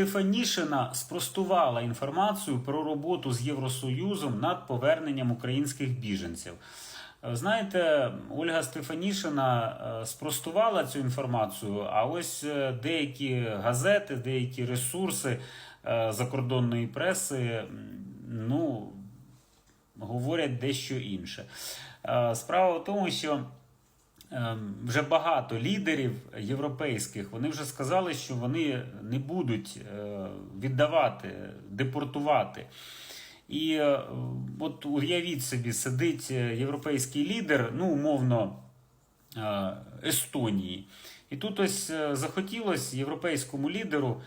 Стефанішина спростувала інформацію про роботу з Євросоюзом над поверненням українських біженців. Е, Знаєте, Ольга Стефанішина е, спростувала цю інформацію, а ось е, деякі газети, деякі ресурси закордонної преси, ну, говорять дещо інше. Справа в тому, що вже багато лідерів європейських вони вже сказали, що вони не будуть е, віддавати, депортувати. І е, от уявіть собі, сидить е, європейський лідер, ну, умовно, Естонії. І тут ось захотілося європейському лідеру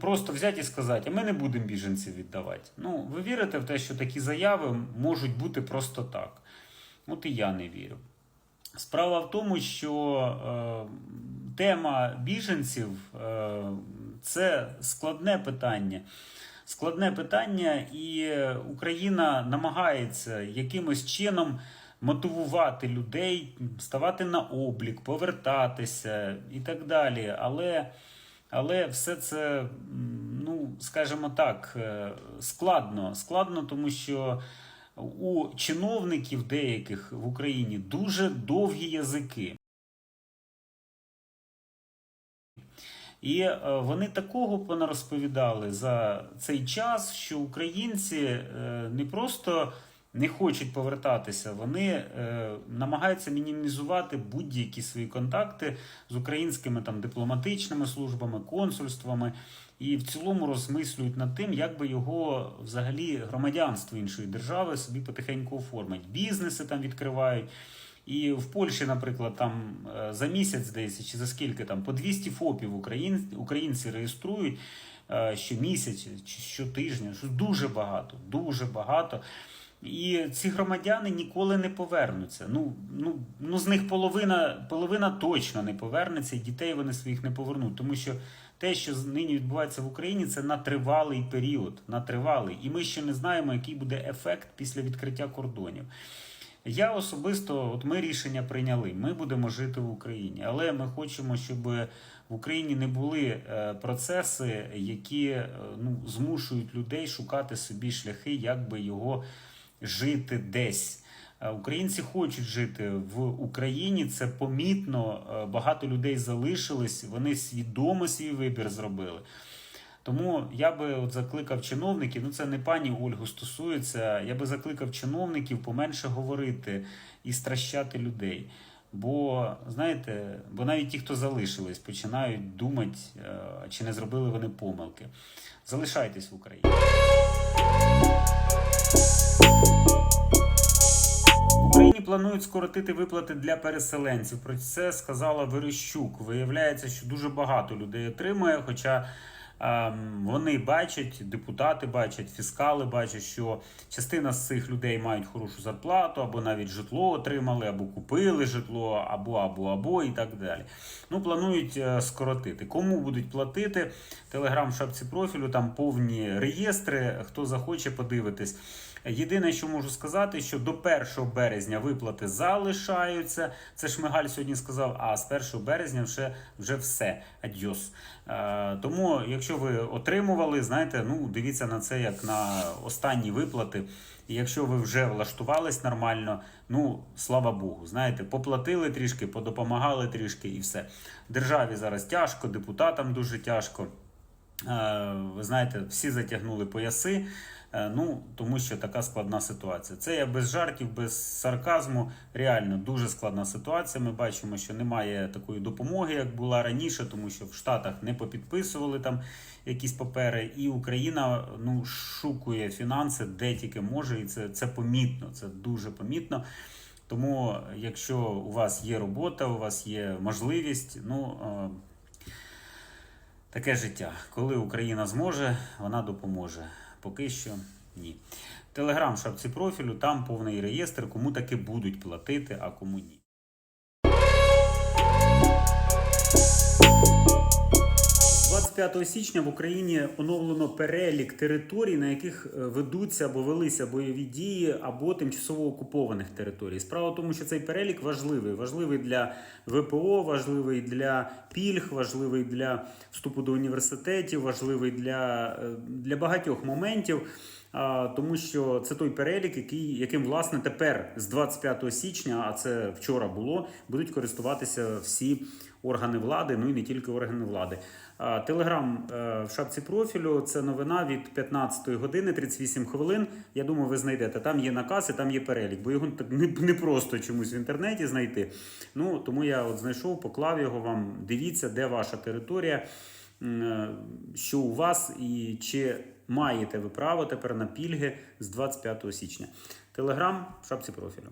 просто взяти і сказати, а ми не будемо біженців віддавати. Ну, ви вірите в те, що такі заяви можуть бути просто так? От і я не вірю. Справа в тому, що е, тема біженців е, це складне питання. Складне питання, і Україна намагається якимось чином мотивувати людей, ставати на облік, повертатися і так далі. Але, але все це, ну, скажімо так, е, складно. Складно, тому що у чиновників деяких в Україні дуже довгі язики. І е, вони такого понарозповідали за цей час, що українці е, не просто не хочуть повертатися, вони е, намагаються мінімізувати будь-які свої контакти з українськими там дипломатичними службами, консульствами, і в цілому розмислюють над тим, як би його взагалі громадянство іншої держави собі потихеньку оформить. Бізнеси там відкривають. І в Польщі, наприклад, там е, за місяць здається, чи за скільки там по 200 ФОПів україн, українці реєструють е, щомісяця чи щотижня. Що дуже багато, дуже багато. І ці громадяни ніколи не повернуться. Ну, ну, ну з них половина, половина точно не повернеться, і дітей вони своїх не повернуть. Тому що те, що нині відбувається в Україні, це на тривалий період. На тривалий. І ми ще не знаємо, який буде ефект після відкриття кордонів. Я особисто, от ми рішення прийняли. Ми будемо жити в Україні, але ми хочемо, щоб в Україні не були е, процеси, які е, ну, змушують людей шукати собі шляхи, як би його жити десь. Е, Українці хочуть жити в Україні. Це помітно. Е, Багато людей залишились. Вони свідомо свій вибір зробили. Тому я би от закликав чиновників, ну це не пані Ольгу стосується. Я би закликав чиновників поменше говорити і стращати людей. Бо знаєте, бо навіть ті, хто залишились, починають думати, е, чи не зробили вони помилки. Залишайтесь в Україні. Україні планують скоротити виплати для переселенців. Про це сказала Верещук. Виявляється, що дуже багато людей отримує, хоча. Ем, Вони бачать, депутати бачать, фіскали бачать, що частина з цих людей мають хорошу зарплату, або навіть житло отримали, або купили житло, або або або і так далі. Ну планують е, скоротити. Кому будуть платити? Телеграм в шапці профілю, там повні реєстри. Хто захоче подивитись. Єдине, що можу сказати, що до 1 березня виплати залишаються. Це Шмигаль сьогодні сказав. А з 1 березня вже, вже все. Адьос. Е, тому, якщо ви отримували, знаєте, ну дивіться на це як на останні виплати. І якщо ви вже влаштувались нормально, ну слава Богу, знаєте, поплатили трішки, подопомагали трішки і все. Державі зараз тяжко, депутатам дуже тяжко. Е, Ви знаєте, всі затягнули пояси. Е, Ну, тому що така складна ситуація. Це я без жартів, без сарказму. Реально дуже складна ситуація. Ми бачимо, що немає такої допомоги, як була раніше, тому що в Штатах не попідписували там якісь папери, і Україна ну шукує фінанси де тільки може, і це, це помітно. Це дуже помітно. Тому, якщо у вас є робота, у вас є можливість, ну. е, Таке життя. Коли Україна зможе, вона допоможе. Поки що ні. Телеграм шапці профілю, там повний реєстр, кому таки будуть платити, а кому ні. 25 січня в Україні оновлено перелік територій, на яких е, ведуться або велися бойові дії, або тимчасово окупованих територій. Справа в тому, що цей перелік важливий. Важливий для ВПО, важливий для пільг, важливий для вступу до університетів, важливий для, е, для багатьох моментів. Тому що це той перелік, який, яким власне тепер з 25 січня, а це вчора було, будуть користуватися всі органи влади, ну і не тільки органи влади. Телеграм в шапці профілю це новина від 15 години 38 хвилин. Я думаю, ви знайдете. Там є наказ і там є перелік, бо його не, просто чомусь в інтернеті знайти. Ну тому я от знайшов, поклав його вам. Дивіться, де ваша територія, що у вас і чи маєте ви право тепер на пільги з 25 січня. Телеграм в шапці профілю.